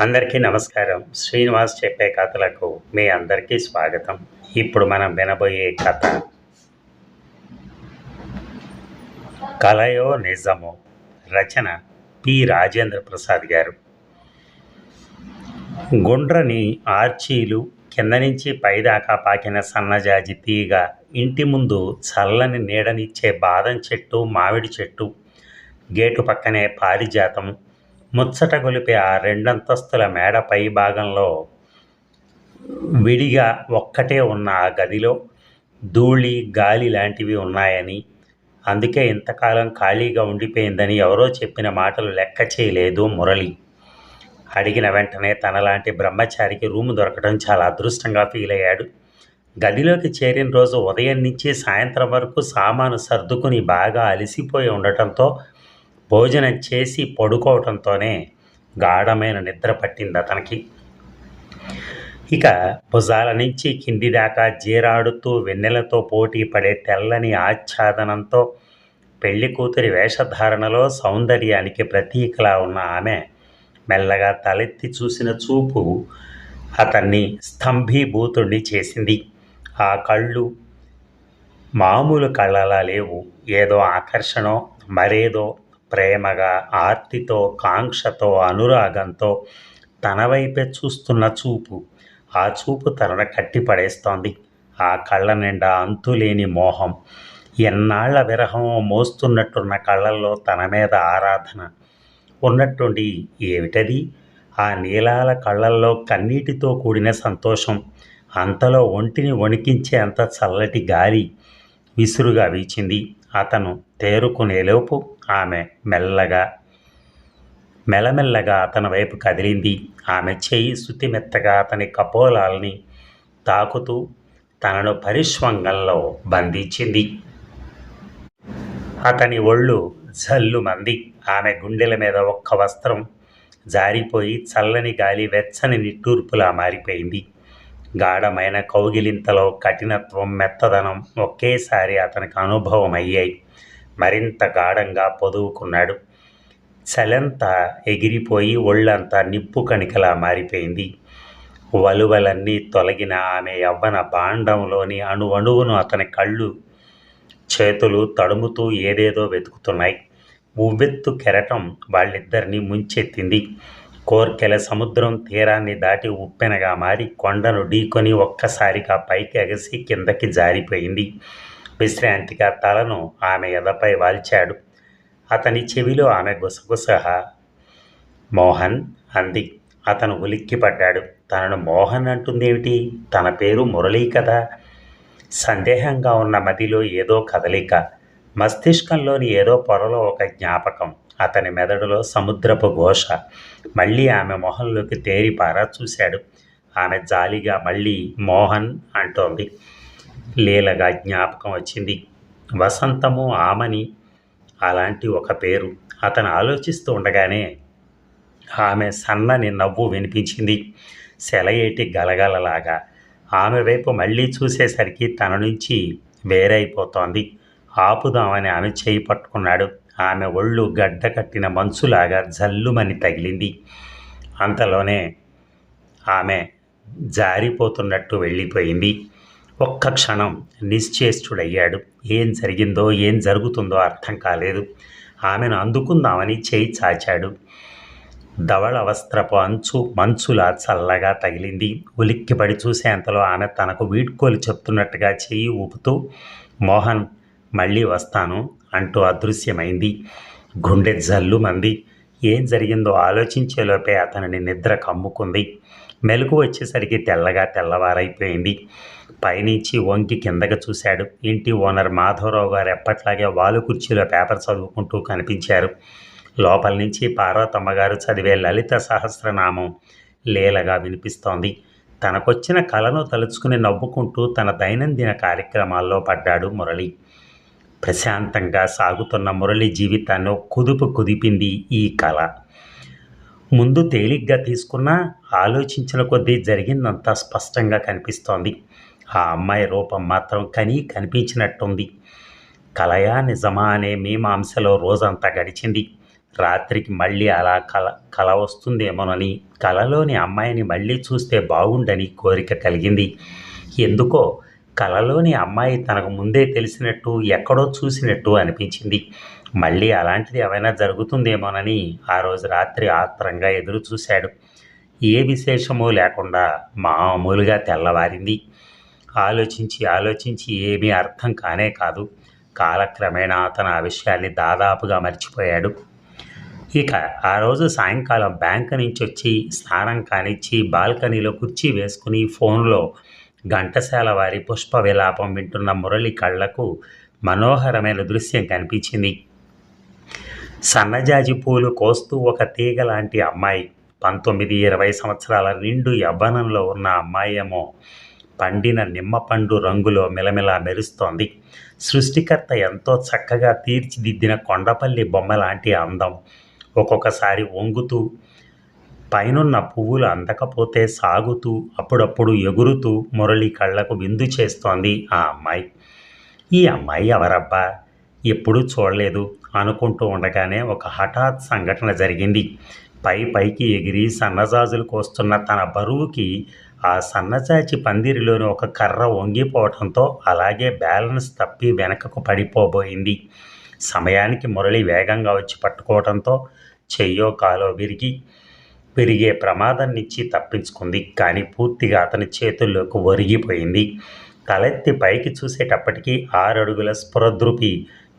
అందరికీ నమస్కారం. శ్రీనివాస్ చెప్పే కథలకు మీ అందరికీ స్వాగతం. ఇప్పుడు మనం వినబోయే కథ. కలయో నిజమో రచన పి. రాజేంద్ర ప్రసాద్ గారు. గుండ్రని ఆర్చీలు కింద నుంచి పైదాకా పాకిన సన్నజాజి తీగ ఇంటి ముందు చల్లని నీడనిచ్చే బాదం చెట్టు మామిడి చెట్టు గేటు పక్కనే పారిజాతం ముచ్చట గొలిపే ఆ రెండంతస్తుల మేడ పై భాగంలో విడిగా ఒక్కటే ఉన్న ఆ గదిలో ధూళి గాలి లాంటివి ఉన్నాయని అందుకే ఇంతకాలం ఖాళీగా ఉండిపోయిందని ఎవరో చెప్పిన మాటలు లెక్క చేయలేదు మురళి. అడిగిన వెంటనే తనలాంటి బ్రహ్మచారికి రూము దొరకడం చాలా అదృష్టంగా ఫీల్ అయ్యాడు. గదిలోకి చేరిన రోజు ఉదయం నుంచి సాయంత్రం వరకు సామాను సర్దుకుని బాగా అలసిపోయి ఉండటంతో భోజనం చేసి పడుకోవటంతోనే గాఢమైన నిద్ర పట్టింది అతనికి. ఇక భుజాల నుంచి కింది దాకా జీరాడుతూ వెన్నెలతో పోటీ పడే తెల్లని ఆచ్ఛాదనంతో పెళ్ళి కూతురి వేషధారణలో సౌందర్యానికి ప్రతీకలా ఉన్న ఆమె మెల్లగా తలెత్తి చూసిన చూపు అతన్ని స్తంభీభూతుణ్ణి చేసింది. ఆ కళ్ళు మామూలు కళ్ళలా లేవు. ఏదో ఆకర్షణో మరేదో ప్రేమగా ఆర్తితో కాంక్షతో అనురాగంతో తన వైపే చూస్తున్న చూపు. ఆ చూపు తనను కట్టిపడేస్తోంది. ఆ కళ్ళ నిండా అంతులేని మోహం. ఎన్నాళ్ళ విరహం మోస్తున్నట్టున్న కళ్ళల్లో తన మీద ఆరాధన. ఉన్నట్టుండి ఏమిటది? ఆ నీలాల కళ్ళల్లో కన్నీటితో కూడిన సంతోషం. అంతలో ఒంటిని వణికించే అంత చల్లటి గాలి విసురుగా వీచింది. అతను తేరుకునేలోపు ఆమె మెల్లగా మెల్లమెల్లగా అతని వైపు కదిలింది. ఆమె చేయి శుతిమెత్తగా అతని కపోలాల్ని తాకుతూ తనను పరిష్వంగంలో బంధించింది. అతని ఒళ్ళు జల్లుమంది. ఆమె గుండెల మీద ఒక్క వస్త్రం జారిపోయి చల్లని గాలి వెచ్చని నిట్టూర్పులా మారిపోయింది. గాఢమైన కౌగిలింతలో కఠినత్వం మెత్తదనం ఒకేసారి అతనికి అనుభవం అయ్యాయి మరింత గాఢంగా పొదువుకున్నాడు. చలంతా ఎగిరిపోయి ఒళ్ళంతా నిప్పు కణికలా మారిపోయింది. వలువలన్నీ తొలగిన ఆమె యవ్వన బాండంలోని అణువణువును అతని కళ్ళు చేతులు తడుముతూ ఏదేదో వెతుకుతున్నాయి. ఉవ్వెత్తు కెరటం వాళ్ళిద్దరినీ ముంచెత్తింది. కోర్కెల సముద్రం తీరాన్ని దాటి ఉప్పెనగా మారి కొండను ఢీకొని ఒక్కసారిగా పైకి ఎగసి కిందకి జారిపోయింది. విశ్రాంతిగా తలను ఆమె ఎదపై వాల్చాడు. అతని చెవిలో ఆమె గుసగుసహ మోహన్ అంది. అతను ఉలిక్కిపడ్డాడు. తనను మోహన్ అంటుందేమిటి? తన పేరు మురళీ కదా? సందేహంగా ఉన్న మదిలో ఏదో కదలిక మస్తిష్కంలోని ఏదో పొరలో ఒక జ్ఞాపకం. అతని మెదడులో సముద్రపు ఘోష. మళ్ళీ ఆమె మొహంలోకి తేరిపారా చూశాడు. ఆమె జాలిగా మళ్ళీ మోహన్ అంటోంది. లీలగా జ్ఞాపకం వచ్చింది. వసంతము ఆమని అలాంటి ఒక పేరు. అతను ఆలోచిస్తూ ఉండగానే ఆమె సన్నని నవ్వు వినిపించింది. సెలయేటి గలగలలాగా. ఆమె వైపు మళ్ళీ చూసేసరికి తన నుంచి వేరైపోతోంది. ఆపుదామని ఆమె చేయి పట్టుకున్నాడు. ఆమె ఒళ్ళు గడ్డ కట్టిన మంచులాగా జల్లుమని తగిలింది. అంతలోనే ఆమె జారిపోతున్నట్టు వెళ్ళిపోయింది. ఒక్క క్షణం నిశ్చేష్టుడయ్యాడు. ఏం జరిగిందో ఏం జరుగుతుందో అర్థం కాలేదు. ఆమెను అందుకుందామని చేయి చాచాడు. ధవళ వస్త్రపు అంచు మంచులా చల్లగా తగిలింది. ఉలిక్కిపడి చూసేంతలో ఆమె తనకు వీడ్కోలు చెప్తున్నట్టుగా చెయ్యి ఊపుతూ మోహన్ మళ్ళీ వస్తాను. అంటూ అదృశ్యమైంది. గుండె జల్లు మంది. ఏం జరిగిందో ఆలోచించేలోపే అతనిని నిద్ర కమ్ముకుంది. మెలకు వచ్చేసరికి తెల్లగా తెల్లవారైపోయింది. పైనుంచి వంకి కిందకు చూశాడు. ఇంటి ఓనర్ మాధవరావు గారు ఎప్పట్లాగే వాలు కుర్చీలో పేపర్ చదువుకుంటూ కనిపించారు. లోపల నుంచి పార్వతమ్మ గారు చదివే లలిత సహస్రనామం లీలగా వినిపిస్తోంది. తనకొచ్చిన కళను తలుచుకుని నవ్వుకుంటూ తన దైనందిన కార్యక్రమాల్లో పడ్డాడు మురళి. ప్రశాంతంగా సాగుతున్న మురళి జీవితాన్ని కుదుపు కుదిపింది ఈ కళ. ముందు తేలిగ్గా తీసుకున్నా ఆలోచించిన కొద్దీ జరిగిందంతా స్పష్టంగా కనిపిస్తోంది. ఆ అమ్మాయి రూపం మాత్రం కనీ కనిపించినట్టుంది. కలయా నిజమా అనే మీమాంసలో రోజంతా గడిచింది. రాత్రికి మళ్ళీ అలా కల కల వస్తుందేమోనని కలలోని అమ్మాయిని మళ్ళీ చూస్తే బాగుండని కోరిక కలిగింది. ఎందుకో కలలోని అమ్మాయి తనకు ముందే తెలిసినట్టు ఎక్కడో చూసినట్టు అనిపించింది. మళ్ళీ అలాంటిది ఏమైనా జరుగుతుందేమోనని ఆ రోజు రాత్రి ఆత్రంగా ఎదురు చూశాడు. ఏ విశేషమూ లేకుండా మామూలుగా తెల్లవారింది. ఆలోచించి ఆలోచించి ఏమీ అర్థం కానే కాదు. కాలక్రమేణా అతను ఆ విషయాన్ని దాదాపుగా మర్చిపోయాడు. ఇక ఆ రోజు సాయంకాలం బ్యాంకు నుంచి వచ్చి స్నానం కానిచ్చి బాల్కనీలో కుర్చీ వేసుకుని ఫోన్లో ఘంటసాల వారి పుష్ప విలాపం వింటున్న మురళి కళ్ళకు మనోహరమైన దృశ్యం కనిపించింది. సన్నజాజి పూలు కోస్తూ ఒక తీగ లాంటి అమ్మాయి. పంతొమ్మిది ఇరవై సంవత్సరాల నిండు యవ్వనంలో ఉన్న అమ్మాయేమో పండిన నిమ్మ పండు రంగులో మిలమిలా మెరుస్తోంది. సృష్టికర్త ఎంతో చక్కగా తీర్చిదిద్దిన కొండపల్లి బొమ్మ లాంటి అందం ఒక్కొక్కసారి వంగుతూ పైనున్న పువ్వులు అందకపోతే సాగుతూ అప్పుడప్పుడు ఎగురుతూ మురళి కళ్ళకు విందు చేస్తోంది ఆ అమ్మాయి. ఈ అమ్మాయి ఎవరబ్బా? ఎప్పుడూ చూడలేదు. అనుకుంటూ ఉండగానే ఒక హఠాత్ సంఘటన జరిగింది. పై పైకి ఎగిరి సన్నజాజులు కోస్తున్న తన బరువుకి ఆ సన్నజాజి పందిరిలోని ఒక కర్ర వంగిపోవడంతో అలాగే బ్యాలెన్స్ తప్పి వెనకకు పడిపోబోయింది. సమయానికి మురళి వేగంగా వచ్చి పట్టుకోవడంతో చెయ్యో కాలో విరిగి పెరిగే ప్రమాదం నుంచి తప్పించుకుంది. కానీ పూర్తిగా అతని చేతుల్లోకి ఒరిగిపోయింది. తలెత్తి పైకి చూసేటప్పటికీ ఆరడుగుల స్ఫురద్రుపి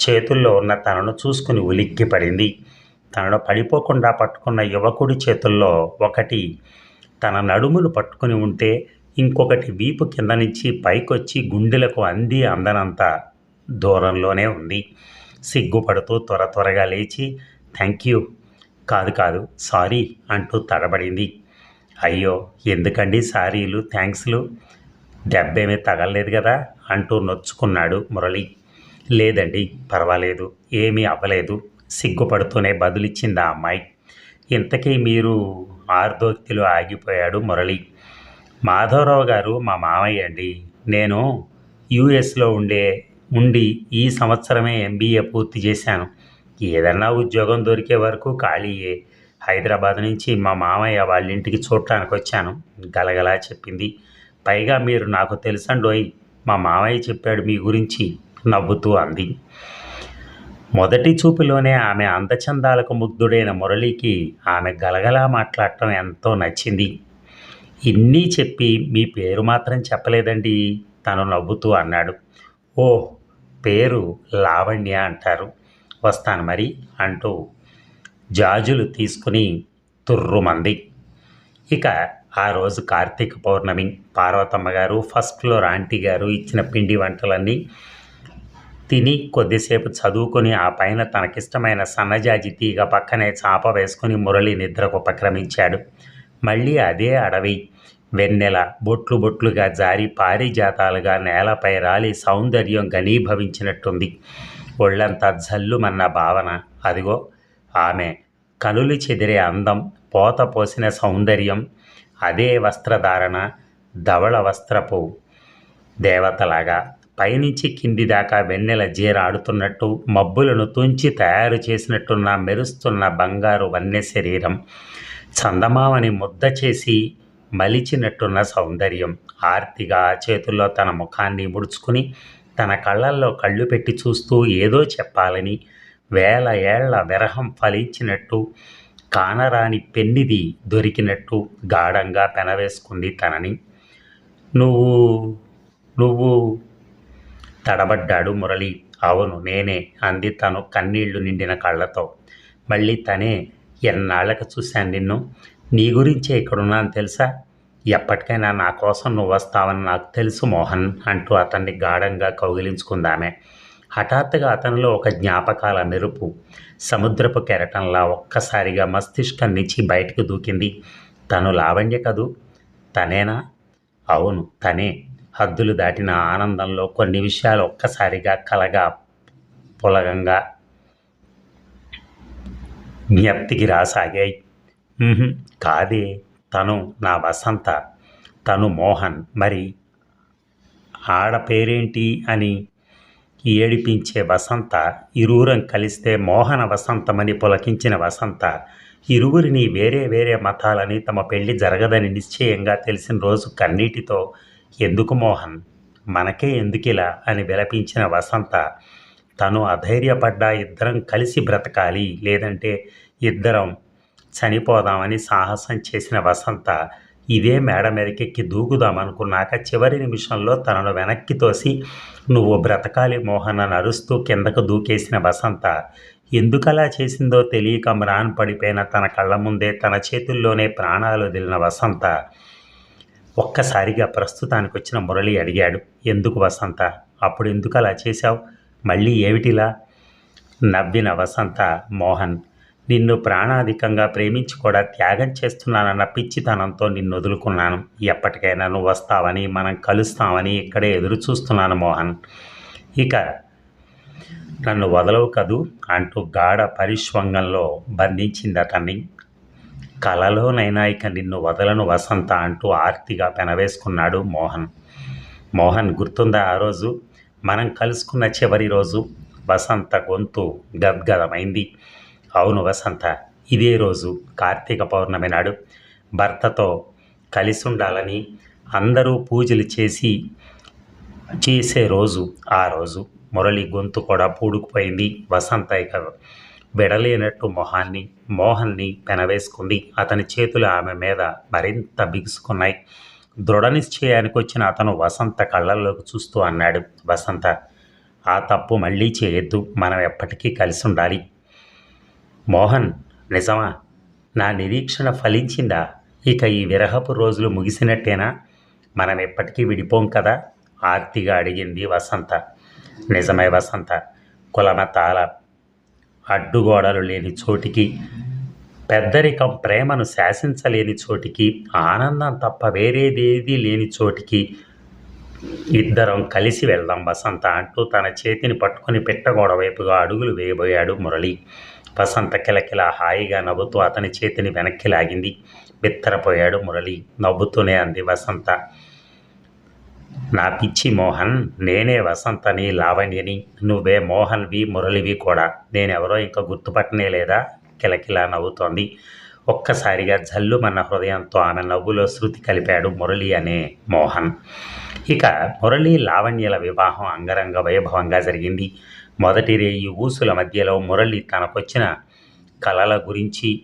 చేతుల్లో ఉన్న తనను చూసుకుని ఉలిక్కి పడింది తనను పడిపోకుండా పట్టుకున్న యువకుడి చేతుల్లో ఒకటి తన నడుమును పట్టుకుని ఉంటే ఇంకొకటి వీపు కింద నుంచి పైకొచ్చి గుండెలకు అంది అందనంత దూరంలోనే ఉంది. సిగ్గుపడుతూ త్వర త్వరగా లేచి థ్యాంక్ యూ కాదు కాదు సారీ అంటూ తడబడింది. అయ్యో ఎందుకండి సారీలు థ్యాంక్స్లు దెబ్బేమీ తగలలేదు కదా అంటూ నొచ్చుకున్నాడు మురళి. లేదండి పర్వాలేదు ఏమీ అవ్వలేదు. సిగ్గుపడుతూనే బదులిచ్చింది ఆ అమ్మాయి. ఇంతకీ మీరు ఆర్దోక్తిలో ఆగిపోయాడు మురళి. మాధవరావు గారు మా మామయ్య అండి. నేను యూఎస్లో ఉండే ఉండి ఈ సంవత్సరమే ఎంబీఏ పూర్తి చేశాను. ఏదన్నా ఉద్యోగం దొరికే వరకు ఖాళీయే హైదరాబాద్ నుంచి మా మామయ్య వాళ్ళ ఇంటికి చూడటానికి వచ్చాను. గలగలా చెప్పింది. పైగా మీరు నాకు తెలుసండోయ్ మా మామయ్య చెప్పాడు మీ గురించి నవ్వుతూ అంది. మొదటి చూపులోనే ఆమె అందచందాలకు ముగ్ధుడైన మురళికి ఆమె గలగలా మాట్లాడటం ఎంతో నచ్చింది. ఇన్నీ చెప్పి మీ పేరు మాత్రం చెప్పలేదండి తను నవ్వుతూ అన్నాడు. ఓ పేరు లావణ్య అంటారు. వస్తాను మరి అంటూ జాజులు తీసుకుని తుర్రుమంది. ఇక ఆ రోజు కార్తీక పౌర్ణమి. పార్వతమ్మ గారు ఫస్ట్ ఫ్లోర్ ఆంటీ గారు ఇచ్చిన పిండి వంటలన్నీ తిని కొద్దిసేపు చదువుకొని ఆ పైన తనకిష్టమైన సన్నజాజి తీగ పక్కనే చాప వేసుకుని మురళి నిద్రకు ఉపక్రమించాడు. మళ్ళీ అదే అడవి. వెన్నెల బొట్లు బొట్లుగా జారి పారిజాతాలుగా నేలపై రాలి సౌందర్యం ఘనీభవించినట్టుంది. ఒళ్ళంతా జల్లుమన్న భావన. అదిగో ఆమె కనులు చెదిరే అందం పోత పోసిన సౌందర్యం అదే వస్త్రధారణ ధవళ వస్త్రపు దేవతలాగా పైనుంచి కింది దాకా వెన్నెల జీరాడుతున్నట్టు మబ్బులను తుంచి తయారు చేసినట్టున్న మెరుస్తున్న బంగారు వన్నె శరీరం చందమామని ముద్ద చేసి మలిచినట్టున్న సౌందర్యం ఆర్తిగా చేతుల్లో తన ముఖాన్ని ముడుచుకుని తన కళ్ళల్లో కళ్ళు పెట్టి చూస్తూ ఏదో చెప్పాలని వేల ఏళ్ళ విరహం ఫలించినట్టు కానరాని పెన్నిది దొరికినట్టు గాఢంగా పెనవేసుకుంది తనని. నువ్వు నువ్వు తడబడ్డాడు మురళి. అవును నేనే అంది తను కన్నీళ్ళు నిండిన కళ్ళతో. మళ్ళీ తనే ఎన్నాళ్ళకి చూశాను నిన్ను. నీ గురించే ఇక్కడున్నాను తెలుసా? ఎప్పటికైనా నా కోసం నువ్వు వస్తావని నాకు తెలుసు మోహన్ అంటూ అతన్ని గాఢంగా కౌగిలించుకుందామే. హఠాత్తుగా అతనిలో ఒక జ్ఞాపకాల మెరుపు సముద్రపు కెరటంలా ఒక్కసారిగా మస్తిష్కం నుంచి బయటకు దూకింది. తను లావణ్య కదూ? తనేనా? అవును తనే. హద్దులు దాటిన ఆనందంలో కొన్ని విషయాలు ఒక్కసారిగా కలగా పులగంగా జ్ఞప్తికి రాసాగాయి. కాదే. తను నా వసంత తను మోహన్. మరి ఆడ పేరేంటి అని ఏడిపించే వసంత ఇరువురం కలిస్తే మోహన వసంతమని పులకించిన వసంత ఇరువురిని వేరే వేరే మతాలని తమ పెళ్ళి జరగదని నిశ్చయంగా తెలిసిన రోజు కన్నీటితో ఎందుకు మోహన్? మనకే ఎందుకిలా? అని విలపించిన వసంత తను అధైర్యపడ్డా ఇద్దరం కలిసి బ్రతకాలి లేదంటే ఇద్దరం చనిపోదామని సాహసం చేసిన వసంత ఇదే మేడ మీదకెక్కి దూకుదామనుకున్నాక చివరి నిమిషంలో తనను వెనక్కి తోసి నువ్వు బ్రతకాలి మోహన్ అని అరుస్తూ కిందకు దూకేసిన వసంత ఎందుకలా చేసిందో తెలియక మ్రాన్ పడిపోయిన తన కళ్ళ ముందే తన చేతుల్లోనే ప్రాణాలు వదిలిన వసంత ఒక్కసారిగా ప్రస్తుతానికి వచ్చిన మురళి అడిగాడు ఎందుకు వసంత? అప్పుడు ఎందుకు అలా చేశావు? మళ్ళీ ఏమిటిలా? నవ్విన వసంత మోహన్ నిన్ను ప్రాణాధికంగా ప్రేమించి కూడా త్యాగం చేస్తున్నానన్న పిచ్చితనంతో నిన్ను వదులుకున్నాను ఎప్పటికైనా నువ్వు వస్తావని మనం కలుస్తామని ఇక్కడే ఎదురు చూస్తున్నాను మోహన్. ఇక నన్ను వదలవు కదూ అంటూ గాఢ పరిష్వంగంలో బంధించింది అతన్ని కలలోనైనా ఇక నిన్ను వదలను వసంత అంటూ ఆర్తిగా పెనవేసుకున్నాడు మోహన్. మోహన్ గుర్తుందా ఆ రోజు? మనం కలుసుకున్న చివరి రోజు. వసంత గొంతు గద్గదమైంది. అవును వసంత ఇదే రోజు కార్తీక పౌర్ణమి నాడు భర్తతో కలిసి ఉండాలని అందరూ పూజలు చేసి చేసే రోజు ఆ రోజు మురళి గొంతు కూడా పూడుకుపోయింది. వసంత ఇక విడలేనట్టు మొహాన్ని మోహన్ని పెనవేసుకుంది. అతని చేతులు ఆమె మీద మరింత బిగుసుకున్నాయి. దృఢ నిశ్చయానికి వచ్చిన అతను వసంత కళ్ళల్లోకి చూస్తూ అన్నాడు వసంత ఆ తప్పు మళ్ళీ చేయొద్దు. మనం ఎప్పటికీ కలిసి ఉండాలి మోహన్ నిజమా? నా నిరీక్షణ ఫలించిందా? ఇక ఈ విరహపు రోజులు ముగిసినట్టేనా? మనం ఎప్పటికీ విడిపోం కదా? ఆర్తిగా అడిగింది వసంత. నిజమే వసంత. కులమతాల అడ్డుగోడలు లేని చోటికి పెద్దరికం ప్రేమను శాసించలేని చోటికి ఆనందం తప్ప వేరేదేదీ లేని చోటికి ఇద్దరం కలిసి వెళ్దాం వసంత అంటూ తన చేతిని పట్టుకుని పెట్టగోడ వైపుగా అడుగులు వేయబోయాడు మురళి. వసంత కిలకిల హాయిగా నవ్వుతూ అతని చేతిని వెనక్కి లాగింది. బిత్తరపోయాడు మురళి. నవ్వుతూనే అంది వసంత. నా పిచ్చి మోహన్ నేనే వసంతని లావణ్యని. నువ్వే మోహన్వి మురళివి కూడా. నేనెవరో ఇంకా గుర్తుపట్టనే లేదా? కిలకిలా నవ్వుతోంది. ఒక్కసారిగా జల్లుమన్న హృదయంతో ఆమె నవ్వులో శృతి కలిపాడు మురళి అనే మోహన్. ఇక మురళి లావణ్యల వివాహం అంగరంగ వైభవంగా జరిగింది. మొదటి రేయి ఊసుల మధ్యలో మురళి తనకొచ్చిన కళల గురించి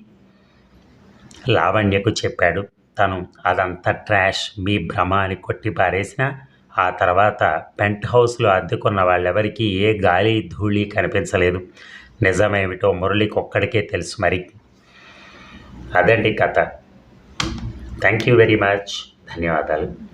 లావణ్యకు చెప్పాడు. తను అదంతా ట్రాష్ మీ భ్రమ అని కొట్టి పారేసిన ఆ తర్వాత పెంట్ హౌస్లో అద్దెకున్న వాళ్ళెవరికీ ఏ గాలి ధూళి కనిపించలేదు. నిజమేమిటో మురళికి ఒక్కడికే తెలుసు మరి. అదండి కథ. Thank you very much. ధన్యవాదాలు.